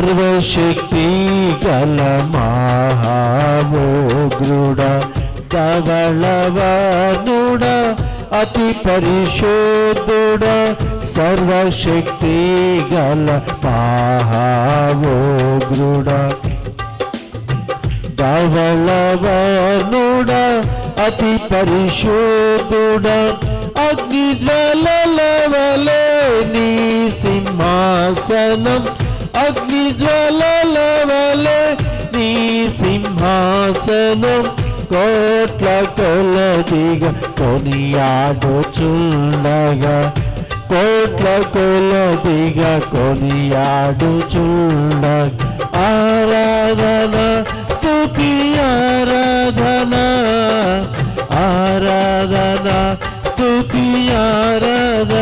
సర్వశక్తి గల మహావోగ్రుడ ధవళవనుడ అతి పరిశోధుడ సర్వశక్తి గల మహావోగ్రుడ ధవళవనుడ అతి పరిశోధుడ అగ్ని జ్వలలవలే నీ సింహాసనం అగ్ని జ్వలలవలే నీ సింహాసనం కోట్ల కొలదిగా కొనియాడుచుండగా. కోట్ల కొలదిగా కొనియాడుచుండగా. ఆరాధన స్థుతి ఆరాధన. ఆరాధన స్థుతి ఆరాధన.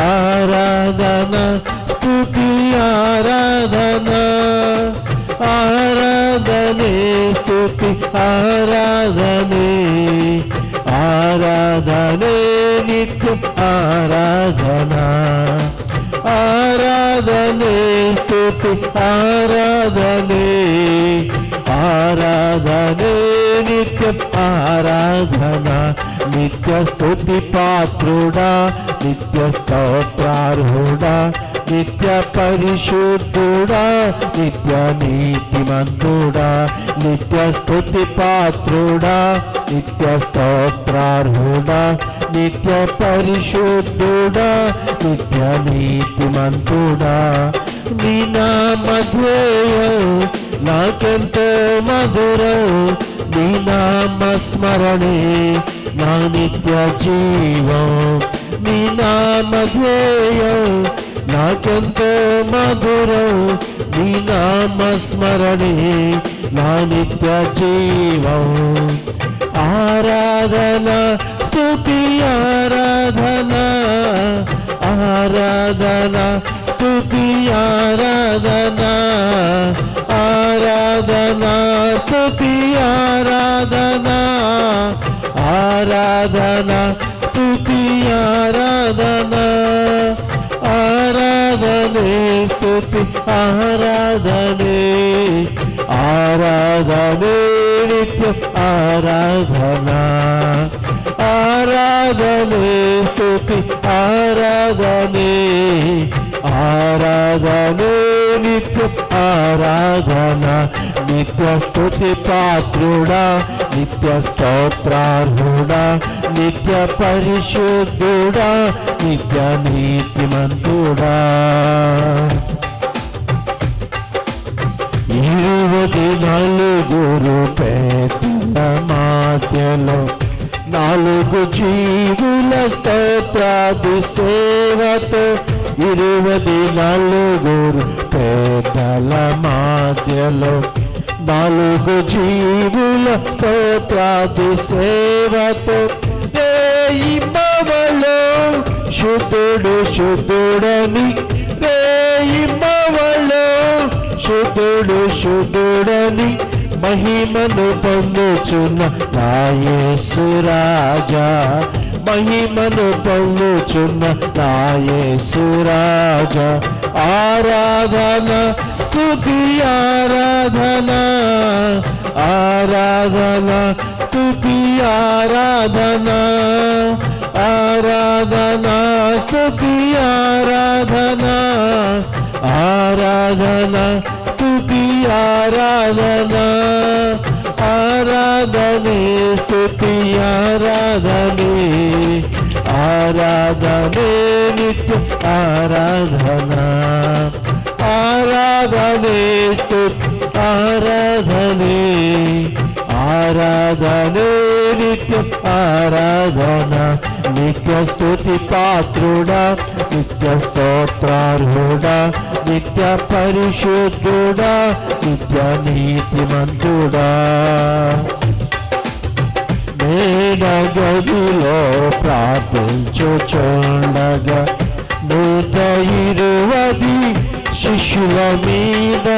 ఆరాధన స్తుతి ఆరాధన ఆరాధనే స్తుతి ఆరాధనే ఆరాధనే నిత్య ఆరాధన ఆరాధనే స్తుతి ఆరాధనే ఆరాధనే నిత్య ఆరాధన నిత్య స్థుతి పాత్రుడా నిత్య స్తోత్రార్హుడా నిత్య పరిశుద్ధుడా నిత్య నీతిమంతుడా నిత్య స్థుతి పాత్రుడా నిత్య స్తోత్రార్హుడా నిత్య పరిశుద్ధుడా నిత్య నీతిమంతుడా నీ నామధ్యేయం నాకెంతో మధురం నీ స్మరణే నా నిత్య జీవం నీ నామధ్యేయం నాకెంతో మధురం నీ నామ స్మరణే నా నిత్య జీవం. ఆరాధన స్థుతి ఆరాధన ఆరాధన స్థుతి ఆరాధన ఆరాధన స్థుతి ఆరాధన. ఆరాధన స్తుతి ఆరాధన ఆరాధనే స్తుతి ఆరాధనే ఆరాధనే నిత్య ఆరాధన ఆరాధనే స్తుతి ఆరాధనే ఆరాధన నిత్య స్థుతి పాత్రుడా నిత్య స్తోత్రార్హుడా నిత్య పరిశుద్ధుడా నిత్య నీతిమంతుడా. ఇరువది నలుగురు పేద మాధ్యలో నాలుగు జీవుల స్తోత్రాది సేవతో ఇరువది నలుగురు పేదల మాధ్యలో నాలుగు జీవుల స్తోత్రాది సేవతో రేయిమవలో శుద్ధుడు శుద్ధుడని రేయిమవలో శుద్ధుడు శుద్ధుడని మహిమను పొందుచున్న నాయేసు రాజా. మహిమను పొందుచున్న నాయేసు రాజా ఆరాధన స్తుతి ఆరాధన ఆరాధన స్తుతి ఆరాధన ఆరాధన స్తుతి ఆరాధన ఆరాధన స్తుతి ఆరాధన ఆరాధనే స్థుతి ఆరాధనే ఆరాధనే నిత్య ఆరాధన. ఆరాధనే స్థుతి ఆరాధనే ఆరాధనే నిత్య ఆరాధన. నిత్య స్థుతి పాత్రుడా నిత్య స్తోత్రార్హుడా నిత్య పరిశుద్ధుడా నిత్య నీతిమంతుడా. మేడ గదిలో ప్రార్థించుచుండగా నూట ఇరువది శిష్యుల మీద.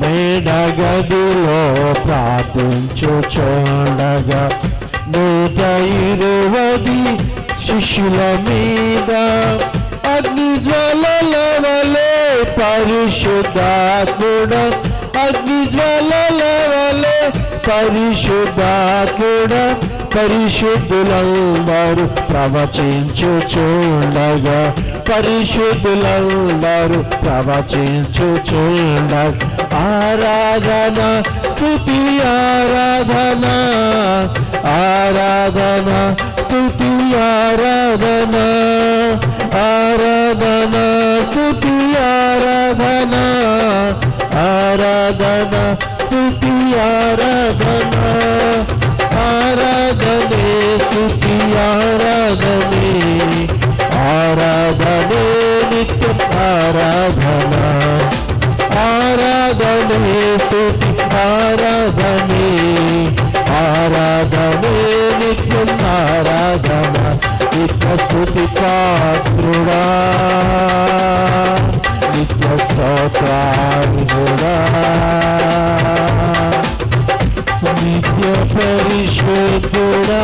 మేడ గదిలో ప్రార్థించుచుండగా నూట ఇరువది శిష్యుల మీద. అగ్ని జ్వాలల వలె పరిశుద్ధాత్ముడ అగ్నిజ్వలవలే పరిశుద్ధాత్ముడ పరిశుద్ధులందరూ ప్రవచించు చూడగా పరిశుద్ధులందరూ ప్రవచించు చూడగా ఆరాధన స్థుతి ఆరాధన ఆరాధన స్థుతి ఆరాధన. आराधना, स्तुति, आराधना। आराधना, स्तुति, आराधना। आराधने, स्तुति, आराधने। आराधने, नित्य आराधना। आराधने, स्तुति, आराधने। आराधने, नित्य आराधना। నిత్య స్థుతి పాత్రుడా నిత్య స్తోత్రార్హుడా నిత్య పరిశుద్ధుడా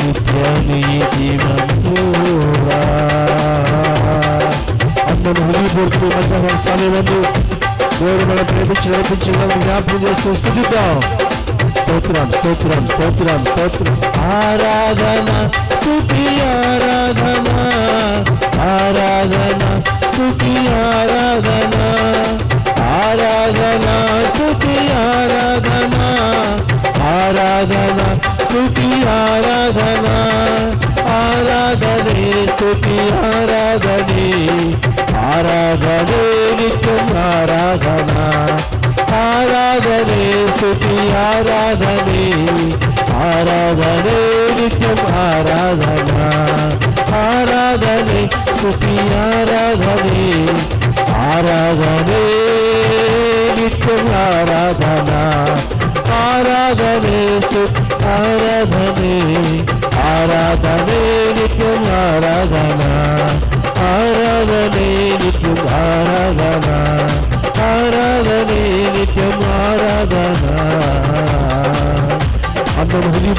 నిత్య నీతిమంతుడా అందరూ హృదయపూర్తి మధ్యాహ్న సమయంలో దేవుడు మనం ప్రేమించి నడిపించడం జ్ఞాపకం చేస్తూ స్థుతిద్దాం స్తోత్రం స్తోత్రం స్తోత్రం స్తోత్రం. ఆరాధన స్థుతి ఆరాధన. ఆరాధన స్థుతి ఆరాధన. ఆరాధన స్థుతి ఆరాధన. ఆరాధన స్థుతి ఆరాధన. ఆరాధనే స్థుతి ఆరాధనే. ఆరాధనే నిత్యం ఆరాధన. ఆరాధనే స్థుతి ఆరాధనే ఆరాధనే నిత్యం ఆరాధన. ఆరాధనే స్థుతి ఆరాధనే ఆరాధనే నిత్యం ఆరాధన. ఆరాధనే స్థుతి ఆరాధనే ఆరాధనే నిత్యం ఆరాధన.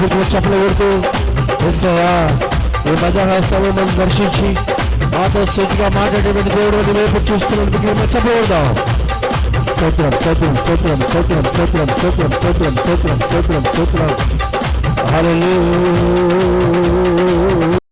అందరూ హృదయపూర్వక చెప్పలు కొడుతూ ఎస్సయా ఈ మధ్యాహ్న సమయం దర్శించి మాతో సూచిగా మాట్లాడేటువంటి దేవుడు వైపు చూస్తున్నందుకు మేము స్తోత్రం స్తోత్రం స్తోత్రం స్తోత్రం స్తోత్రం స్తోత్రం స్తోత్రం స్తోత్రం స్తోత్రం స్తోత్రం. హల్లెలూయా.